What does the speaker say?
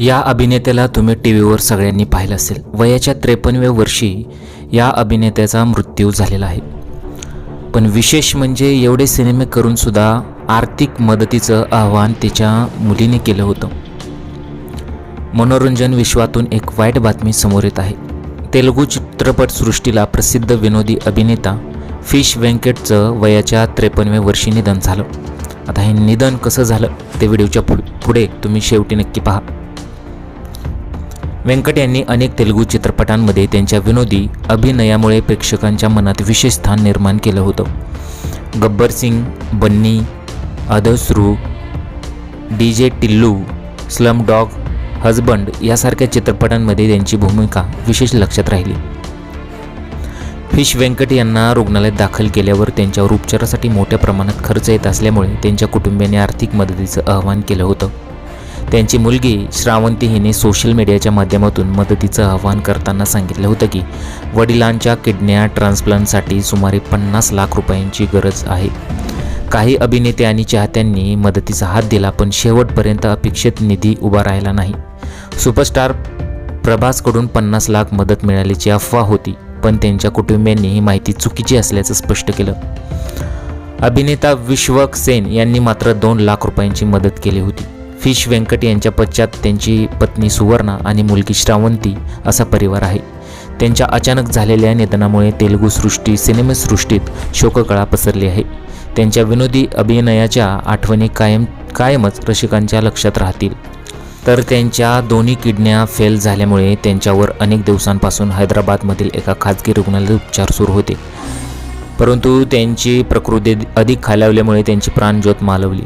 या अभिनेत्याला तुम्ही टी व्हीवर सगळ्यांनी पाहिलं असेल. वयाच्या त्रेपन्नव्या वर्षी या अभिनेत्याचा मृत्यू झालेला आहे. पण विशेष म्हणजे एवढे सिनेमे करूनसुद्धा आर्थिक मदतीचं आव्हान तिच्या मुलीने केलं होतं. मनोरंजन विश्वातून एक वाईट बातमी समोर येत आहे. तेलुगू चित्रपटसृष्टीला प्रसिद्ध विनोदी अभिनेता फिश व्यंकटचं वयाच्या त्रेपन्नव्या वर्षी निधन झालं. आता हे निधन कसं झालं ते व्हिडिओच्या पुढे तुम्ही शेवटी नक्की पहा. व्यंकट यांनी अनेक तेलुगू चित्रपटांमध्ये त्यांच्या विनोदी अभिनयामुळे प्रेक्षकांच्या मनात विशेष स्थान निर्माण केलं होतं. गब्बर सिंग बन्नी अधश्रू D J Tillu slum dog husband यासारख्या चित्रपटांमध्ये त्यांची भूमिका विशेष लक्षात राहिली. फिश व्यंकट यांना रुग्णालयात दाखल केल्यावर त्यांच्यावर उपचारासाठी मोठ्या प्रमाणात खर्च येत असल्यामुळे त्यांच्या कुटुंबियांनी आर्थिक मदतीचं आवाहन केलं होतं. त्यांची मुलगी श्रावंती हिने सोशल मीडियाच्या माध्यमातून मदतीचं आवाहन करताना सांगितलं होतं की वडिलांच्या किडन्या ट्रान्सप्लांटसाठी सुमारे पन्नास लाख रुपयांची गरज आहे. काही अभिनेते आणि चाहत्यांनी मदतीचा हात दिला पण शेवटपर्यंत अपेक्षित निधी उभा राहिला नाही. सुपरस्टार प्रभासकडून पन्नास लाख मदत मिळाल्याची अफवा होती. पण त्यांच्या कुटुंबियांनी ही माहिती चुकीची असल्याचं स्पष्ट केलं. अभिनेता विश्वक सेन यांनी मात्र दोन लाख रुपयांची मदत केली होती. फिश व्यंकट यांच्या पश्चात त्यांची पत्नी सुवर्णा आणि मुलगी श्रावंती असा परिवार आहे. त्यांच्या अचानक झालेल्या निधनामुळे तेलुगू सृष्टी सिनेमसृष्टीत शोककळा पसरली आहे. त्यांच्या विनोदी अभिनयाच्या आठवणी कायम कायमच रसिकांच्या लक्षात राहतील. तर त्यांच्या दोन्ही किडन्या फेल झाल्यामुळे त्यांच्यावर अनेक दिवसांपासून हैदराबादमधील एका खाजगी रुग्णालयात उपचार सुरू होते. परंतु त्यांची प्रकृती अधिक खालावल्यामुळे त्यांची प्राणज्योत मालवली.